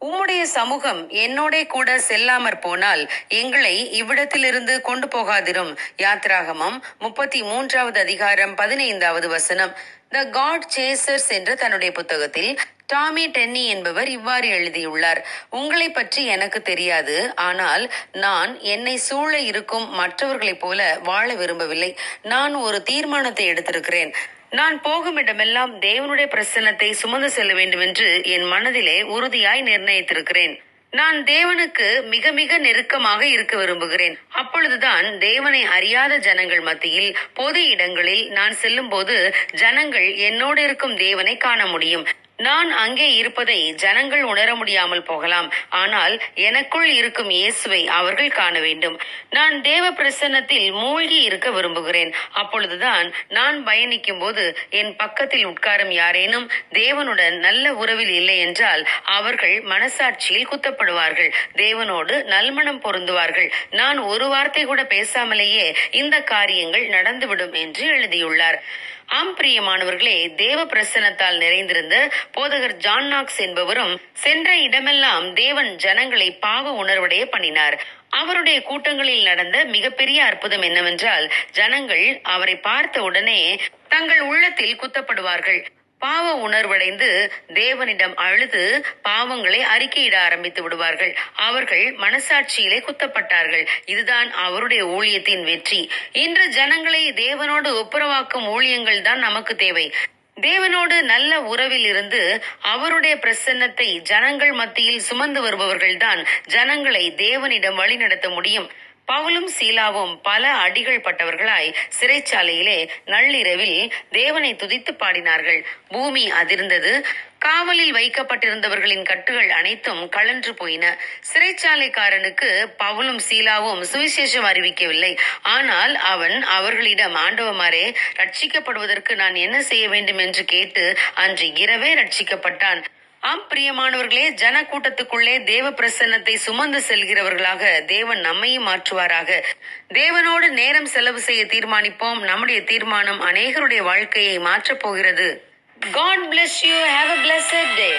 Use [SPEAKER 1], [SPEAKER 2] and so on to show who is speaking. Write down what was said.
[SPEAKER 1] உம்முடைய சமூகம் என்னோட கூட செல்லாமற் போனால் எங்களை இவ்விடத்திலிருந்து கொண்டு போகாதிரும். யாத்ராகமம் முப்பத்தி மூன்றாவது அதிகாரம் பதினைந்தாவது வசனம். த காட் சேசர்ஸ் என்ற தன்னுடைய புத்தகத்தில் டாமி டென்னி என்பவர் இவ்வாறு எழுதியுள்ளார் உங்களை பற்றி எனக்கு தெரியாது ஆனால் நான் என்னை சூழ இருக்கும் மற்றவர்களைப் போல வாழ விரும்பவில்லை. நான் ஒரு தீர்மானத்தை எடுத்திருக்கிறேன். நான் போகும் இடமெல்லாம் தேவனுடைய பிரசன்னத்தை சுமந்து செல்ல வேண்டும் என்று என் மனதிலே உறுதியாய் நிர்ணயித்திருக்கிறேன். நான் தேவனுக்கு மிக மிக நெருக்கமாக இருக்க விரும்புகிறேன். அப்பொழுதுதான் தேவனை அறியாத ஜனங்கள் மத்தியில் பொது இடங்களில் நான் செல்லும்போது ஜனங்கள் என்னோடு இருக்கும் தேவனை காண முடியும். நான் அங்கே இருப்பதை ஜனங்கள் உணர முடியாமல் போகலாம். ஆனால் எனக்குள் இருக்கும் இயேசுவை அவர்கள் காண வேண்டும். நான் தேவ பிரசன்னத்தில் மூழ்கி இருக்க விரும்புகிறேன். அப்பொழுதுதான் நான் பயணிக்கும் போது என் பக்கத்தில் உட்காரும் யாரேனும் தேவனுடன் நல்ல உறவில் இல்லை என்றால் அவர்கள் மனசாட்சியில் குத்தப்படுவார்கள். தேவனோடு நல்மணம் பொருந்துவார்கள். நான் ஒரு வார்த்தை கூட பேசாமலேயே இந்த காரியங்கள் நடந்துவிடும் என்று எழுதியுள்ளார். ஆம் பிரியமானவர்களே தேவ பிரசன்னத்தால் நிறைந்திருந்த போதகர் ஜான் நாக்ஸ் என்பவரும் சென்ற இடமெல்லாம் தேவன் ஜனங்களை பாவ உணர்வடைய பண்ணினார். அவருடைய கூட்டங்களில் நடந்த மிகப்பெரிய அற்புதம் என்னவென்றால் ஜனங்கள் அவரை பார்த்த உடனே தங்கள் உள்ளத்தில் குத்தப்படுவார்கள். பாவ உணர்வடைந்து தேவனிடம் அழுது பாவங்களை அறிக்கையிட ஆரம்பித்து விடுவார்கள். அவர்கள் மனசாட்சியிலே குத்தப்பட்டார்கள். இதுதான் அவருடைய ஊழியத்தின் வெற்றி. இன்று ஜனங்களை தேவனோடு ஒப்புரவாக்கும் ஊழியங்கள் தான் நமக்கு தேவை. தேவனோடு நல்ல உறவில் இருந்து அவருடைய பிரசன்னத்தை ஜனங்கள் மத்தியில் சுமந்து வருபவர்கள்தான் ஜனங்களை தேவனிடம் வழிநடத்த முடியும். பவுலும் சீலாவும் பல அடிகள் பட்டவர்களாய் சிறைச்சாலையிலே நள்ளிரவில் தேவனை துதித்து பாடினார்கள். பூமி அதிர்ந்தது. காவலில் வைக்கப்பட்டிருந்தவர்களின் கட்டுகள் அனைத்தும் கழன்று போயின. சிறைச்சாலைக்காரனுக்கு பவுலும் சீலாவும் சுவிசேஷம் அறிவிக்கவில்லை. ஆனால் அவன் அவர்களிடம் ஆண்டவமாரே ரட்சிக்கப்படுவதற்கு நான் என்ன செய்ய வேண்டும்? என்று கேட்டு அன்று இரவே ரட்சிக்கப்பட்டான். ஆம் பிரியமானவர்களே ஜன கூட்டத்துக்குள்ளே தேவ பிரசன்னத்தை சுமந்து செல்கிறவர்களாக தேவன் நம்மையும் மாற்றுவாராக. தேவனோடு நேரம் செலவு செய்ய தீர்மானிப்போம். நம்முடைய தீர்மானம் அநேகருடைய வாழ்க்கையை மாற்றப் போகிறது. God bless you have a blessed day